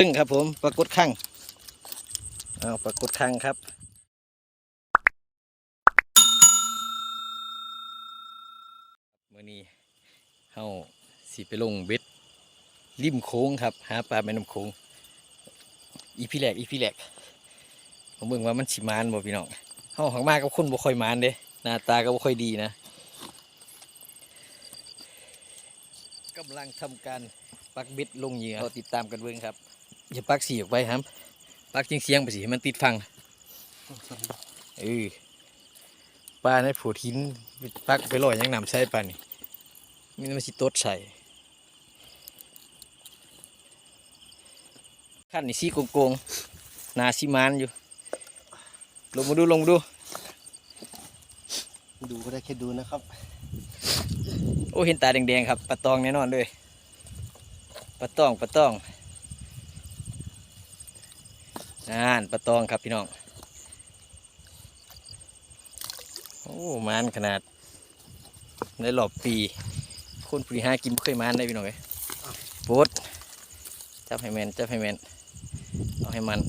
ซึ่งครับผมปรากฏข้างเอาปรากฏข้างครับมื่อนี้เฮาสิไปลงเบ็ดริมโค้งครับหาปลาแม่น้ำโค้งอีพี่แหลกอีพี่แหลกผมเบิ่งว่ามันสิมานบ่พี่น้องเฮาหังมากกับคนบ่ค่อยมานเด้หน้าตาก็บ่ค่อยดีนะกำลังทำการปักเบ็ดลงเหยื่อเราติดตามกันเบิ่งครับ อย่าปักสีออกไปครับปักเสียงๆไปสิให้มันติดฟังเออปลาในผูทิ้นปักไปลอยยังนำใส่ปลานี่มีน้ำมันสิตดใส่ขั้นนี่สีโกงๆหนาสีมานอยู่ ลงมาดูลงมาดู ดูก็ได้แค่ดูนะครับ โอ้เห็นตาแดงๆครับปลาตองแน่นอนเลยปลาตองปลาตอง น่านปลาตองครับพี่น้อง โอ้มานขนาดในรอบปีคนปีห้ากินบ่เคยมานได้พี่น้องเอ้ยโบดจับให้แมนจับให้แมนเอาให้มัน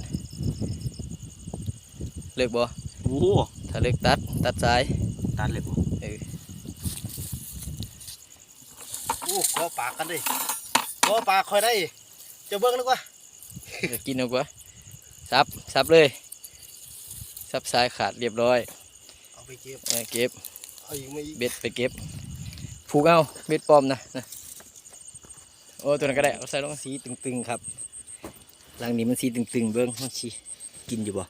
เลิกบ่โอ้ถ้าเลิกตัดตัดสายตัดเลยบ่เออโอ้ขอปากกันดิขอปากคอยได้จะเบิ้งนึกว่าเดี๋ยวกินเอากว่า ซับซับเลย ซับสายขาดเรียบร้อยเอาไปเก็บเออเก็บเอาอีกมาอีกเบ็ดไปเก็บผูกเอาเบ็ดปลอมนะนะโอ้ตัวนั้นก็ได้เอาใส่ลงสีตึงๆครับหลังนี้มันสีตึงๆเบิ้งมันสีกินอยู่บ่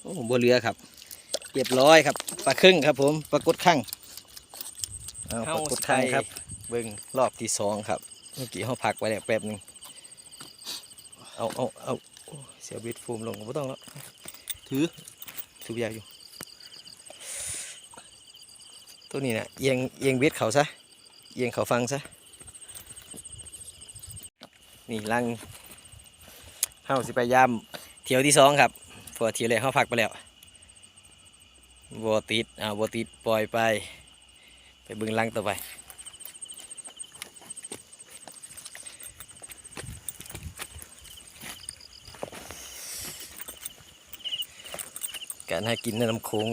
โอ้บัวเรือครับ เรียบร้อยครับปลาครึ่งครับ ผมปลากดข้างเอาปลากดข้างครับ เบิ้งรอบที่สองครับ เมื่อกี้เขาพักไว้แล้วแป๊บหนึง เอาเอาเอาโอ้เสียบิดฟูมลงไม่ต้องแล้วถือทุกอย่างอยู่ ตัวนี้นะเอียงเอียงเบ็ดเขาซะเอียงเขาฟังซะนี่ลังเฮาสิไปยามเที่ยวที่สองครับเพอเที่ยวแรกเฮาพักไปแล้วบัวติดอ่าบัวติดปล่อยไป ไปเบึงลังต่อไป การหากินในน้ำโขง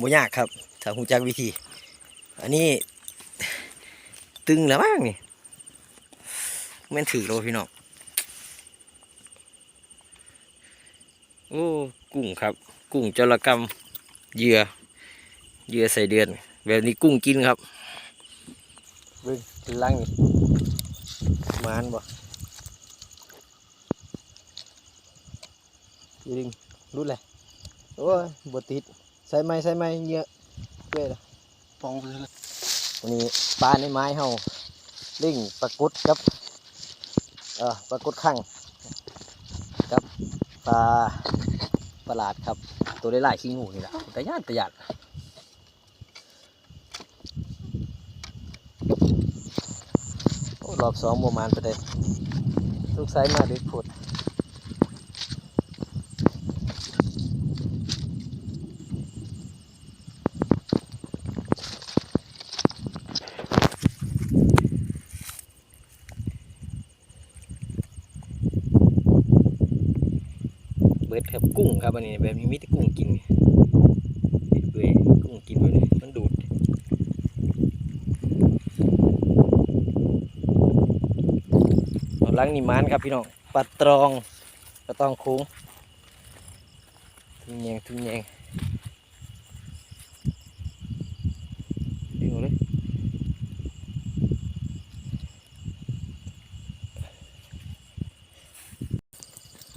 บ่ยากครับถ้าหูจักวิธี อันนี้ตึงแล้วบ้างนี่แม่นถือโลพี่น้องโอ้กุ้งครับ กุ้งจระกรรมเหยื่อเหยื่อใส่เดือน แบบนี้กุ้งกินครับเบิ่งเป็นลังนี่มานบ่ยิงรุดเลย โอ้ยบติดใส่ไม้ใส่ไม้เยอะเว้ยล่ะปองไปเลยวันนี้ปลาในไม้เฮาเล่งปลากดกับเออปลากดข้างกับปลาประหลาดครับ ตัวได้หลายขี้งูนี่แหละแต่ยานแต่ยานโอ้รอบสองประมาณไปเลยลูกไซส์มาดึกผุด เบิด ครับกุ้งครับอันนี้แบบนี้มีแต่กุ้งกินเบื่อยกุ้งกินแบบนี้มันดูดเอาลังนี่มานครับพี่น้องปลาตรองปลาตองโค้งทุ่งแยงทุ่งแยงดึงเลย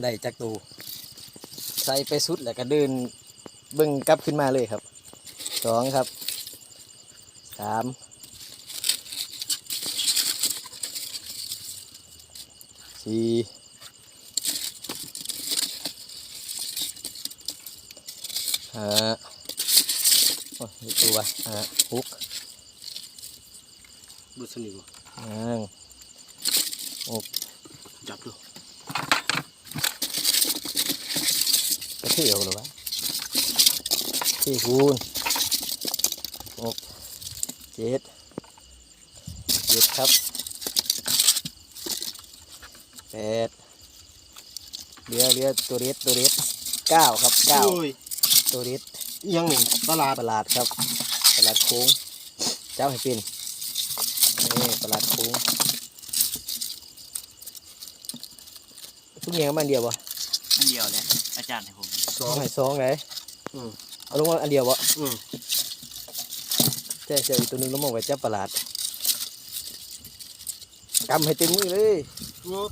ได้จักตู ใส่ไปสุดแล้วก็เดินเบึงกลับขึ้นมาเลยครับสองครับสามสี่ห้าโอ้ยมีตัวห้าหกบุษนิบ่ห้าจับดู เที่ยวหรือวะที่คูณหกเจ็ดเจ็ดครับแปดเรือเรือตัวเล็ดตัวเล็ดเก้าครับเก้าตัวเล็ดอิหยังนี่งตลาดประหลาดครับประหลาดโค้งเจ้าให้เป็นนี่ประหลาดโค้งทุกอย่างมันเดียวบ่อันเดียวเลย อาจารย์ให้ผมสอต้องงให้สองเลยอืม เอาลงมาอันเดียวบ่อืมแจ้เจ้าอีกตัวหนึงลงมาไว้จับประหลาดกำให้เต็มมือเลย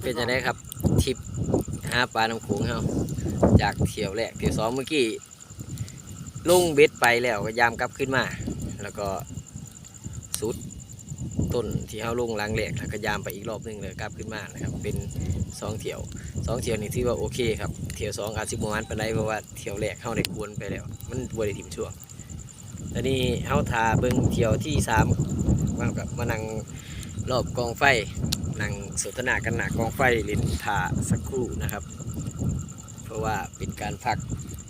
เป็นจะได้ครับทริปหาปลาน้ำโขงเฮาจากเที่ยวแรกเที่ยวสองเมื่อกี้ลงเบ็ดไปแล้วก็ยามกลับขึ้นมา แล้วก็สุด ต้นที่เฮาลงล้างแรกแล้วก็ยามไปอีกรอบหนึงเลยกลับขึ้นมานะครับ เป็นสองเที่ยวสองเที่ยวนี่ถือว่าโอเคครับเที่ยวสองอาจสิบประมาณปานใดเพราะว่าเที่ยวแรกเฮาได้กวนไปแล้ว มันบวได้ถิ่มช่วงตอนนี้เฮาทาเบิ่งเที่ยวที่สามมากับมานั่งรอบกองไฟนั่งสนทนากันหนากกองไฟเลินทาสักครู่นะครับ เพราะว่าเป็นการพัก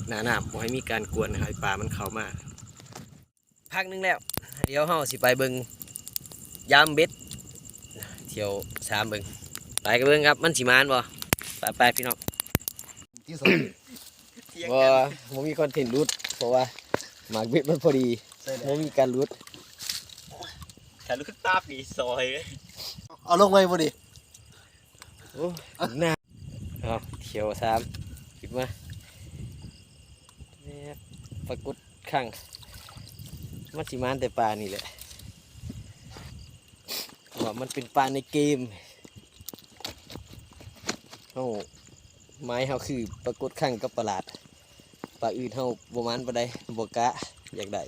หนาหนามบ่ให้มีการกวนให้ปลามันเข้ามาพักนึงแล้ว เดี๋ยวเฮาสิไปเบิง ยามเบ็ดเที่ยวสามเบิงไปกันเบิงครับมันสิมานบ่ไปไปพี่น้องที่สองบ่บ่มีคอนเทนต์รุดเพราะว่าหมากเบ็ดมันพอดีใช่แล้บ่วมีการรุดถ้าลูกตาปีซอยเลยเอาลงไว้บ่ดิโอ้หน้าเอาเที่ยวสามคิดมาแม่ปรากฏข้างมันสิมานแต่ปลานี่แหละ ว่ามันเป็นปลาในเกมเฮาไม้เฮาคือปรากฏข้างกับประหลาดปลาอื่นเฮาบ่มันปานใดบ่กะอยากได้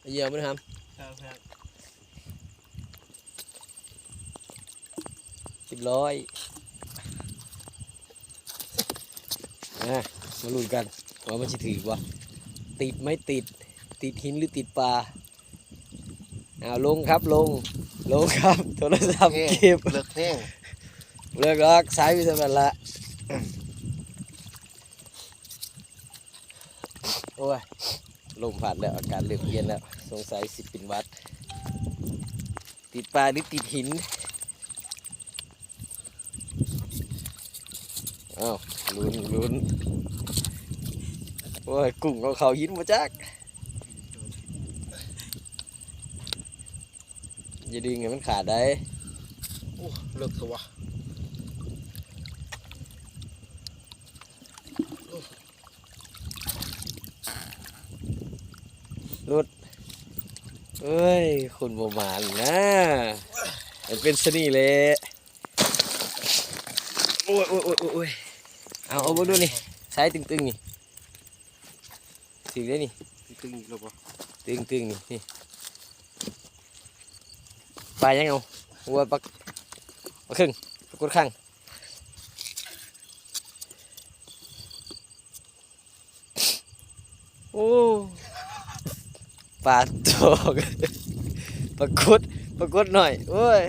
เอาเหยื่อมันครับสิ บร้อยอะมาลุ้นกันว่ามันจะถือวะติดไม่ติด ติดหินหรือติดปลาเอาลงครับลงลงครับ โทรศัพท์แห้งเก็บเลิกแห้งเลิกลอกสายวิศวะละโอ้ยลมผ่านแล้ว อากาศเริ่มเย็นแล้ว สงสัยสิเป็นหวัด ติดปลาหรือติดหิน อ้าวลุ้นลุ้นโอ้ยกุ้งเขาเขาหินมาจักอย่าดึงให้มันขาดได้โอ้เลิกตัวเอ้ย คุณประมาณนะมันเป็นสนี่เลยโอ้ยโอ้ยโอ้ยโอ้ยโอ้ย เอาเอามาดูนี่สายตึงๆนี่ถึงได้นี่ตึงอีกแล้วบ่ตึงๆนี่นี่ปลายังเอาวัวปักปักครึ่งปักกดข้างโอ้ปลาตกปรากฏปรากฏหน่อยโอ้ย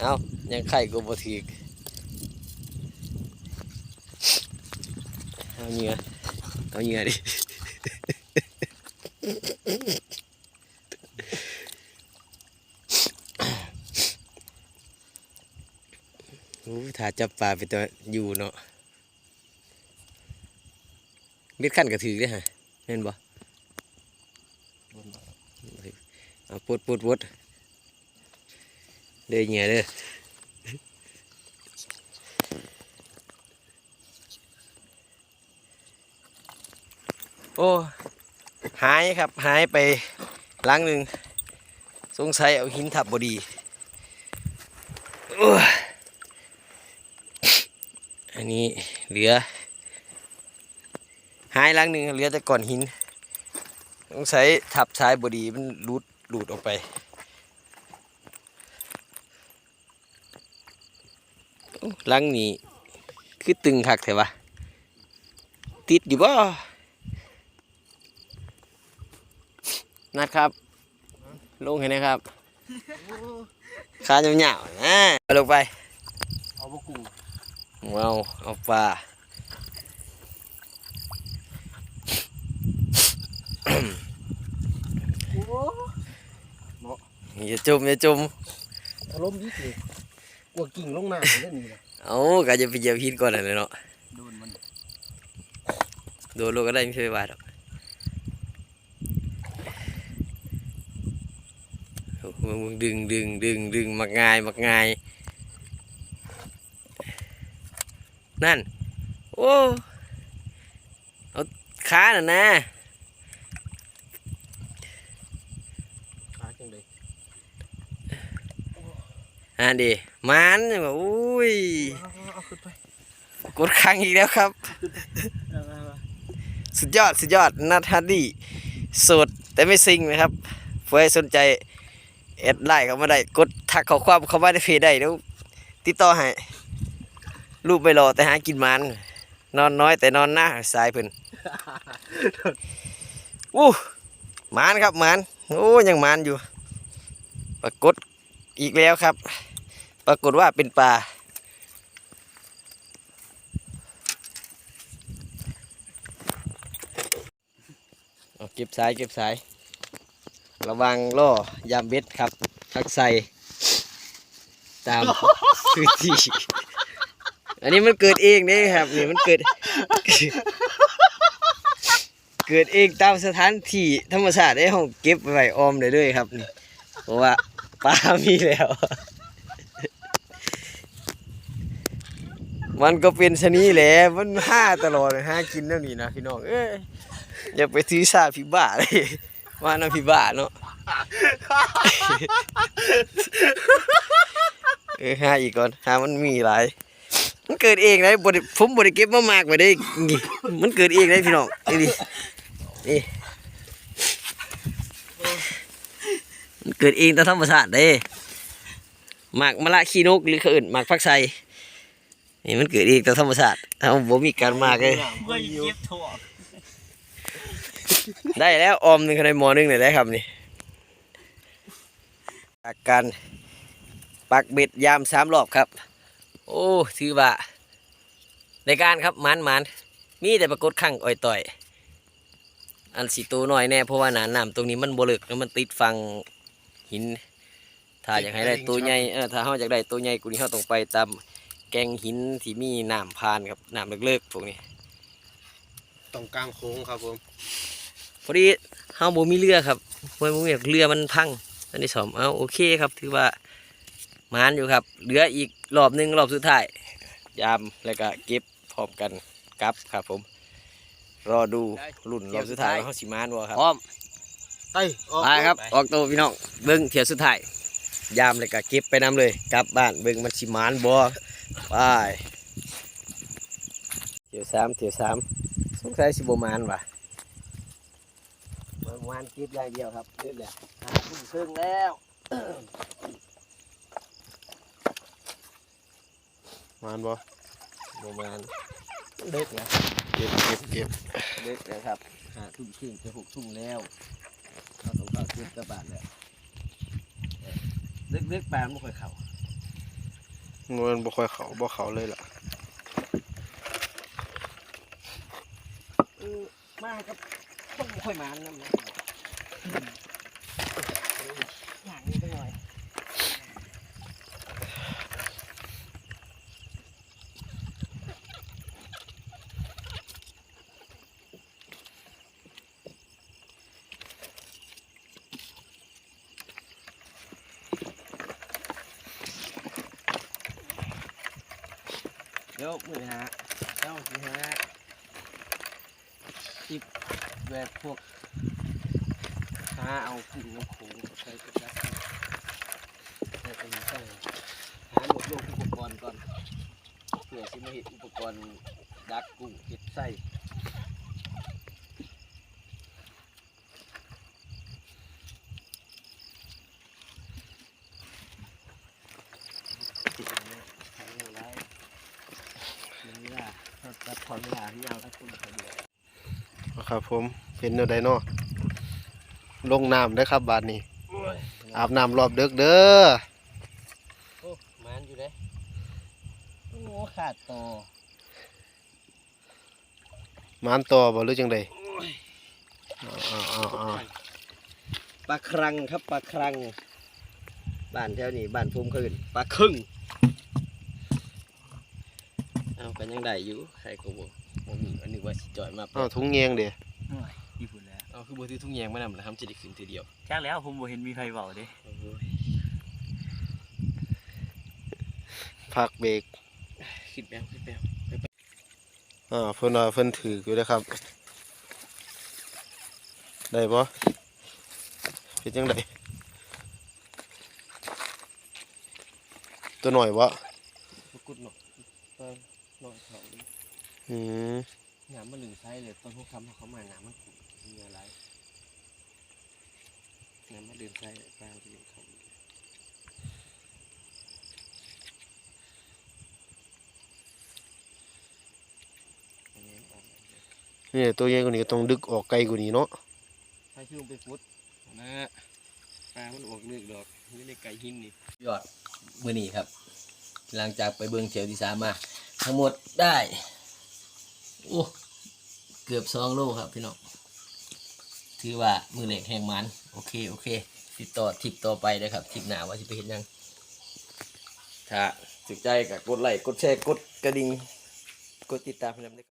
เอายังไข่กูบ่ถือก เอาเหงื่อเอาเหงื่อดิโอ้ถ้าจับปลาไปตัวอยู่เนาะเบ็ดขั้นกระถือได้ฮะเห็นบ่เอาปวดปวดปวดเด้เหงื่อเด้อ โอ้หายครับหายไปหลังหนึ่งสงสัยเอาหินทับบดีอันนี้เหลือ หายหลังหนึ่งเหลือแต่ก้อนหินสงสัยทับซ้ายบดีมันรูดหลุดออกไปลังนี้คือตึงคักเถอะวะติดอยู่บ่ นัดครับลงเห็นไหมครับขาเหี่ยวๆนะอ่าเอาลงไป เอาบ่กุ้งเอาเอาปลาโอ้อย่าจมอย่าจมอารมณ์ดีเลยกลัวกิ่งลงน้ำเล่นนี่แหละเอาก็จะไปเหยียบหินก่อนนะเนาะ โดนมัน โดนโลกก็ได้ไม่ใช่บาดหรอก มึงดึงดึงดึงดึงมักง่ายมักง่าย นั่น โอ้ เอาขาหน่ะนะขาจังเลยอ่าดิมันแบบอุ้ยกดครั้งอีกแล้วครับ สุดยอด สุดยอดนัทฮัดดี้สดแต่ไม่ซิงนะครับเพื่อให้สนใจ แอดไลน์เข้ามาได้กดทักข้อความเข้ามาในเพจได้เดี๋ยวติดต่อให้รูปไม่รอแต่หากินมันนอนน้อยแต่นอนหน้าสายเพิ่นอู้หมานครับหมานโอ้ยังหมานอยู่ ปรากฏอีกแล้วครับ ปรากฏว่าเป็นปลาเอาเก็บสายเก็บสาย ระวังล่อยามเบ็ดครับทักใส่ตามพื้นที่ อันนี้มันเกิดเองนี่ครับนี่มันเกิด เกิดเองตามสถานที่ธรรมชาติได้ห้องเก็บไว้ออมได้เลยครับนี่เพราะว่าปลามีแล้ว มันก็เป็นชะนี้แหละมันห้าตลอดห้ากินแล้วนี่นะพี่น้องเอ้ยอย่าไปถือสาพี่บ้าเลย ว่าน้ำพี่บ้าเนาะเออหาอีกก่อนหามันมีหลาย มันเกิดเองเลยบริผมบริเก็บมามากไปได้นี่มันเกิดเองเลยพี่น้องนี่ดินี่มันเกิดเองตามธรรมชาติเด้หมากมะละขี้นกหรือเขาอื่นหมากพักไซนี่มันเกิดเองตามธรรมชาติถ้าผมมีการมากเลยเพื่อเก็บถั่ว ได้แล้วออมหนึ่งคะแนนมอหนึ่งเลยได้ครับนี่จากการปักเบ็ดยามสามรอบครับ โอ้ถือว่าในการครับมันมันมีแต่ปรากฏข้างอ่อยต่อย อันสีตัวน้อยแน่เพราะว่าหนาน้ำตรงนี้มันบลึกแล้วมันติดฟังหิน ถ้าอยากให้ได้ตัวใหญ่เออถ้าเขาอยากได้ตัวใหญ่กูนี่เขาต้องไปตามแกงหินที่มีน้ำพานครับน้ำเลิกๆพวกนี้ตรงกลางโค้งครับผม อดีเฮาบ่มีเรือครับเมื่อบ่มีเรือมันพังอันที่สองเอาโอเคครับถือว่ามานอยู่ครับ เหลืออีกรอบหนึงรอบสุดท้ายยามแล้วก็เก็บพร้อมกันกลับครับผม รอดูรุ่นรอบสุดท้ายว่าเฮาสิมานบ่ครับพร้อมไปออกไปครับ ออกตัวพี่น้องเบิ่งเที่ยวสุดท้ายยามแล้วก็เก็บไปนํเลยกลับบ้านเบิ่งมันสิมานบ่ไปเที่ยวสามเที่ยวสามสงสัยสิบ่มานว่ะ เมื่อวานคลิปอย่างเดียวครับเรื่อยแล้วหาทุ่มครึ่งแล้วมานบ่ประมาณเด็กนะเก็บเก็บเก็บเด็กแล้วครับหาทุ่มครึ่งจะหกทุ่มแล้วเขาต้องเข้าเก็บกระบาดแล้วเล็กเล็กๆปานไม่ค่อยเข้าเงินบ่ค่อยเขาบ่เขาเลยล่ะเออมาครับต้องบ่ค่อยมานนั่นนะ เดี๋ยวมือฮะเจ้าสิฮะติบแบบพวก หาเอาขึ้นน้ำโขงใส่กระจับใส่ไปใส่หาหมดโลกอุปกรณ์ก่อนเพื่อสิมาเห็นอุปกรณ์ดักกุ้งเห็ดไส้ติดอย่างนี้ทำอย่างไรเวลาเราตัดถอนเวลาที่ยาวถ้าคุณสะดวกครับผมเป็นแนวใดเนาะ ลงน้ำได้อครับบาดนี้ อาบน้ำรอบเดึกเด้อโอ้มันอยู่เด้โอ้ขาดต่อหมานต่อบ่หรือจังไดอ้าวอ้าวอ้าวปลาครังครับปลาครัง บ้านแถวนี้บ้านภูมิคืนปลาครึ่งเอากันยังได้อยู่ใครก็บอกบ่มีอันนึกว่าสิจอยมาอ้าวถุงแยงเด้ญี่ปุ่นแล้ว เอาคือบ่ถือทุ่งแยงมานำนะครับจะได้ขึ้นทีเดียวจ้างแล้วผมบ่เห็นมีใครเบาเด้โอ้ยพักเบรกคิดแป๊บคิดแป๊บอ่าเพิ่นว่าเพิ่นถืออยู่นะครับ ได้บ่เป็นจังไดตัวหน่อยบ่ปรากฏเนาะตอนนอนเขาอืมน้ำมันหลึงใช้เลยตอนพวกคำเขามาน้ำมันขุ่ มีอะไรน้ำมันเดินใช้ปลาเดินเขาอันนี้ออกมาเลยนี่ตัวใหญ่กว่านี้ก็ต้องดึกออกไกลกว่านี้เนาะถ้าชื่อไปฟุตนะปลามันออกนึกดอกนี่ในไก่หินนี่ยอดมื่อนี้ครับ หลังจากไปเบิ่งเฉียวที่สามมาทั้งหมดได้โอ้เกือบสองโลครับพี่น้อง ถือว่ามือเหล็กแห่งมันโอเคโอเค ติดต่อทิปต่อไปนะครับทิปหนาว่าจะไปเห็นยังถ้าสนใจก็กดไลค์กดแชร์กดกระดิ่งกดติดตามให้นำด้วย